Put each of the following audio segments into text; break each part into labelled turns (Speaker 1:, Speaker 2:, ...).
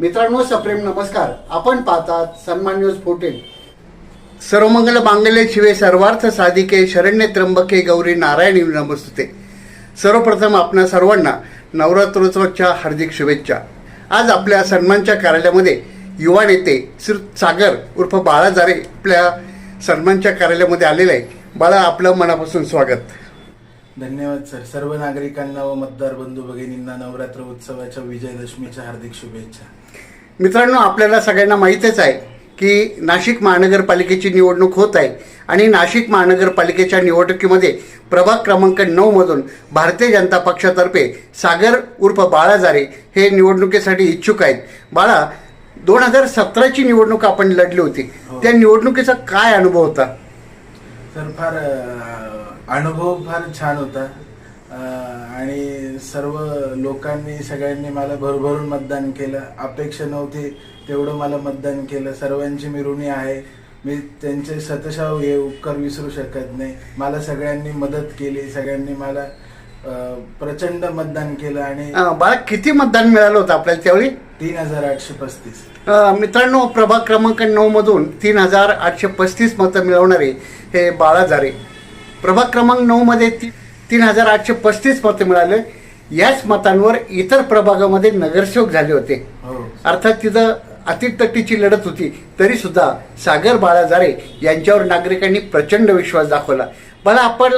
Speaker 1: मित्रांनो सप्रेम नमस्कार. आपण पाहतात सन्मान न्यूज फोर्टीन. सर्वमंगल मांगल्य शिवे सर्वार्थ साधिके शरण्य त्र्यंबके गौरी नारायणी नमस्ते सर्वप्रथम आपणा सर्वांना नवरात्रोत्सवाच्या हार्दिक शुभेच्छा. आज आपल्या सन्मानच्या कार्यालयामध्ये युवा नेते श्री सागर उर्फ बाळा जारे आपल्या सन्मानच्या कार्यालयामध्ये आलेले आहे. बाळा आपलं मनापासून स्वागत.
Speaker 2: धन्यवाद सर. सर्व नागरिकांना व मतदार बंधू भगिनींना नवरात्र उत्सवाच्या विजयदशमीच्या हार्दिक शुभेच्छा.
Speaker 1: मित्रांनो आपल्याला सगळ्यांना माहीतच आहे की नाशिक महानगरपालिकेची निवडणूक होत आहे आणि नाशिक महानगरपालिकेच्या निवडणुकीमध्ये प्रभाग क्रमांक नऊ मधून भारतीय जनता पक्षातर्फे सागर उर्फ बाळा जारे हे निवडणुकीसाठी इच्छुक आहेत. बाळा दोन हजार सतराची निवडणूक आपण लढली होती.
Speaker 2: हो.
Speaker 1: त्या निवडणुकीचा काय अनुभव होता?
Speaker 2: सर फार अनुभव फार छान होता. आणि सर्व लोकांनी सगळ्यांनी मला भरभरून मतदान केलं. अपेक्षा नव्हती तेवढं मला मतदान केलं. सर्वांची मी ऋणी आहे. मी त्यांचे शतशाव हे उपकार विसरू शकत नाही. मला सगळ्यांनी मदत केली. सगळ्यांनी मला प्रचंड मतदान केलं आणि
Speaker 1: बाळा किती मतदान मिळालं होतं आपल्याला त्यावेळी?
Speaker 2: तीन हजार आठशे पस्तीस.
Speaker 1: मित्रांनो प्रभाग क्रमांक नऊ मधून तीन हजार आठशे पस्तीस मतं मिळवणारे हे बाळा जारे प्रभाग क्रमांक नऊ मध्ये ती तीन हजार आठशे पस्तीस मतं मिळाले. याच मतांवर इतर प्रभागामध्ये नगरसेवक झाले होते.
Speaker 2: हो.
Speaker 1: अर्थात तिथं अतितटीची लढत होती. तरी सुद्धा सागर बाळा जारे यांच्यावर नागरिकांनी प्रचंड विश्वास दाखवला. मला आपण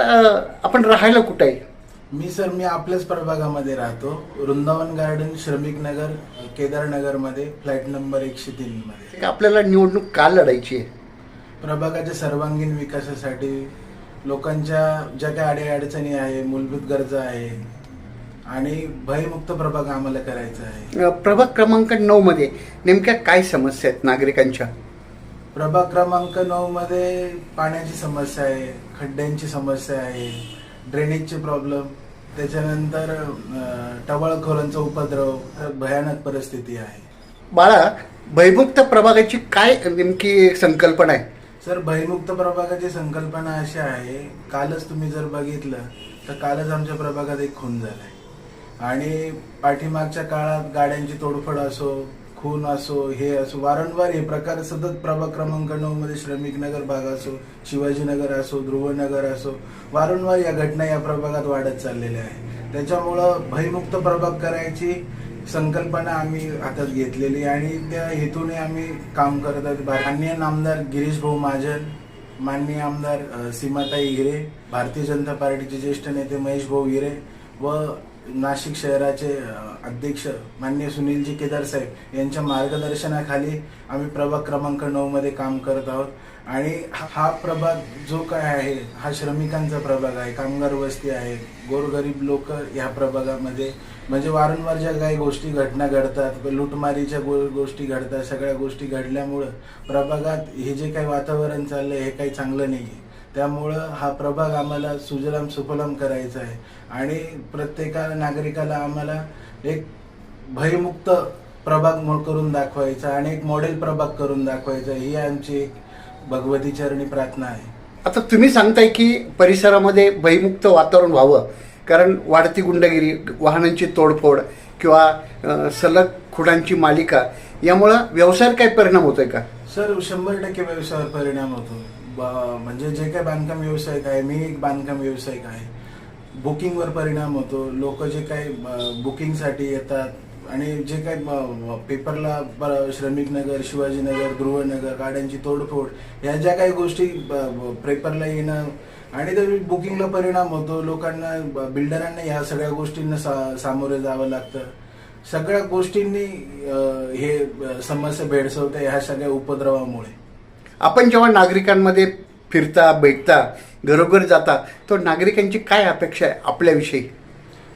Speaker 1: आपण राहायला कुठं आहे?
Speaker 2: मी सर मी आपल्याच प्रभागामध्ये राहतो. वृंदावन गार्डन श्रमिक नगर केदार नगरमध्ये फ्लॅट नंबर एकशे तीन मध्ये.
Speaker 1: आपल्याला निवडणूक का लढायची आहे?
Speaker 2: प्रभागाच्या सर्वांगीण विकासासाठी लोकांच्या ज्या काही अडीअडचणी आहे मूलभूत गरजा आहे आणि भयमुक्त प्रभाग आम्हाला करायचा आहे.
Speaker 1: प्रभाग क्रमांक नऊ मध्ये नेमक्या काय समस्या आहेत नागरिकांच्या?
Speaker 2: प्रभाग क्रमांक नऊ मध्ये पाण्याची समस्या आहे खड्ड्यांची समस्या आहे ड्रेनेजचे प्रॉब्लेम त्याच्यानंतर टवाळखोरांचा उपद्रव भयानक परिस्थिती आहे.
Speaker 1: बाळा भयमुक्त प्रभागाची काय नेमकी संकल्पना आहे?
Speaker 2: सर भयमुक्त प्रभागाची संकल्पना अशी आहे कालच तुम्ही जर बघितलं तर कालच आमच्या प्रभागात एक खून झालाय. आणि पाठीमागच्या काळात गाड्यांची तोडफोड असो खून असो हे असो वारंवार हे प्रकार सतत प्रभाग क्रमांक नऊ मध्ये श्रमिक नगर भाग असो शिवाजीनगर असो ध्रुवनगर असो वारंवार या घटना या प्रभागात वाढत चाललेल्या आहे त्याच्यामुळं भयमुक्त प्रभाग करायची संकल्पना आम्ही हातात घेतलेली आणि त्या हेतूने आम्ही काम करत आहोत. माननीय आमदार गिरीश भाऊ महाजन माननीय आमदार सीमाताई हिरे भारतीय जनता पार्टीचे ज्येष्ठ नेते महेश भाऊ हिरे व नाशिक शहराचे अध्यक्ष माननीय सुनीलजी केदार साहेब यांच्या मार्गदर्शनाखाली आम्ही प्रभाग क्रमांक नऊ मध्ये काम करत आहोत. आणि हा- हा प्रभाग जो काय आहे हा श्रमिकांचा प्रभाग आहे कामगार वस्ती आहे गोरगरीब लोक ह्या प्रभागामध्ये म्हणजे वारंवार ज्या काही गोष्टी घटना घडतात लुटमारीच्या गो- गोष्टी घडतात सगळ्या गोष्टी घडल्यामुळं प्रभागात हे जे काही वातावरण चाललं आहे हे काही चांगलं नाही आहे त्यामुळं हा प्रभाग आम्हाला सुजलाम सुफलाम करायचा आहे. आणि प्रत्येका नागरिकाला आम्हाला एक भयमुक्त प्रभाग करून दाखवायचा आणि एक मॉडेल प्रभाग करून दाखवायचा ही आमची एक भगवती चरणी प्रार्थना आहे.
Speaker 1: आता तुम्ही सांगताय की परिसरामध्ये भयमुक्त वातावरण व्हावं कारण वाढती गुंडगिरी वाहनांची तोडफोड किंवा सलग खुणांची मालिका यामुळं व्यवसायावर काय परिणाम होतोय का?
Speaker 2: सर शंभर टक्के व्यवसायावर परिणाम होतो. म्हणजे जे काही बांधकाम व्यावसायिक आहे मी एक बांधकाम व्यावसायिक आहे. बुकिंगवर परिणाम होतो. लोक जे काही बुकिंगसाठी येतात आणि जे काही पेपरला ब- श्रमिक नगर शिवाजीनगर ध्रुवनगर गाड्यांची तोडफोड ह्या ज्या काही गोष्टी ब- पेपरला येणं आणि त्या बुकिंगला परिणाम होतो लोकांना ब- बिल्डरांना ह्या सगळ्या गोष्टींना सा सामोरे जावं लागतं. सगळ्या गोष्टींनी हे समस्या भेडसवते ह्या सगळ्या उपद्रवामुळे.
Speaker 1: आपण जेव्हा नागरिकांमध्ये फिरता भेटता घरोघर जाता तो नागरिकांची काय अपेक्षा आहे आपल्याविषयी?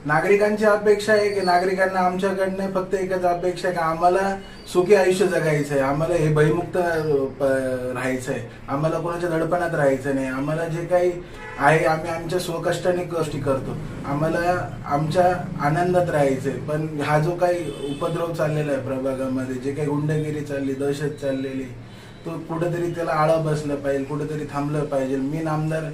Speaker 2: नागरिकांची अपेक्षा आहे की नागरिकांना आमच्याकडनं फक्त एकच अपेक्षा आहे की आम्हाला सुखी आयुष्य जगायचं आहे आम्हाला हे भयमुक्त राहायचंय. राहायचं आहे आम्हाला कोणाच्या दडपणात राहायचं नाही. आम्हाला जे काही आहे आम्ही आमच्या स्वकष्टाने गोष्टी करतो. आम्हाला आमच्या आनंदात राहायचंय. पण हा जो काही उपद्रव चाललेला आहे प्रभागामध्ये जे काही गुंडगिरी चालली दहशत चाललेली तो कुठेतरी त्याला आळा बसलं पाहिजे कुठेतरी थांबलं पाहिजे. मी नामदार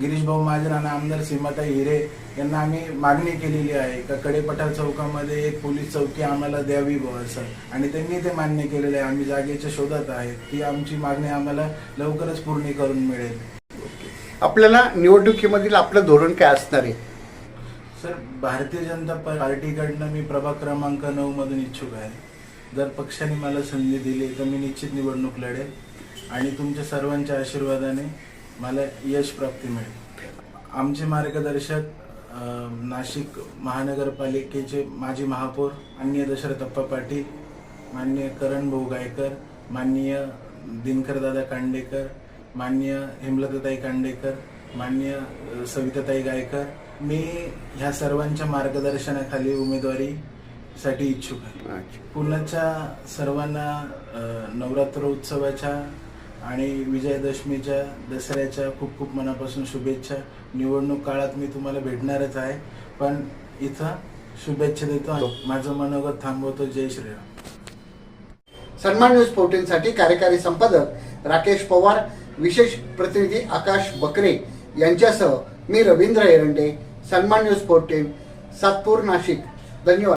Speaker 2: गिरीश भाऊ महाजन आणि आमदार सीमाताई हिरे यांना आम्ही मागणी केलेली आहे का कडेपठार चौकामध्ये एक पोलीस चौकी आम्हाला द्यावी बुवा असं. आणि त्यांनी ते मान्य केलेलं आहे. आम्ही जागेच्या शोधात आहे ती आमची मागणी आम्हाला लवकरच पूर्ण करून मिळेल.
Speaker 1: आपल्याला निवडणुकीमधील आपलं धोरण काय असणार आहे?
Speaker 2: सर भारतीय जनता पार्टीकडनं मी प्रभाग क्रमांक नऊ मधून इच्छुक आहे. जर पक्षाने मला संधी दिली तर मी निश्चित निवडणूक लढेल. आणि तुमच्या सर्वांच्या आशीर्वादाने मला यश प्राप्ती मिळेल. आमचे मार्गदर्शक नाशिक महानगरपालिकेचे माजी महापौर माननीय दशरथप्पा पाटील माननीय करण भाऊ गायकर माननीय दिनकरदादा कांडेकर माननीय हेमलताताई कांडेकर माननीय अ, सविताताई गायकर मी ह्या सर्वांच्या मार्गदर्शनाखाली उमेदवारीसाठी इच्छुक आहे. पुण्याच्या सर्वांना नवरात्र उत्सवाच्या आणि विजयादशमीच्या दसऱ्याच्या खूप खूप मनापासून शुभेच्छा. निवडणूक काळात मी तुम्हाला भेटणारच आहे. पण इथं शुभेच्छा देतो माझं मनोगत थांबवतो. जय श्रीराम.
Speaker 1: सन्मान न्यूज फोर्टीनसाठी कार्यकारी संपादक राकेश पवार विशेष प्रतिनिधी आकाश बकरे यांच्यासह मी रवींद्र एरंडे सन्मान न्यूज फोर्टीन सातपूर नाशिक. धन्यवाद.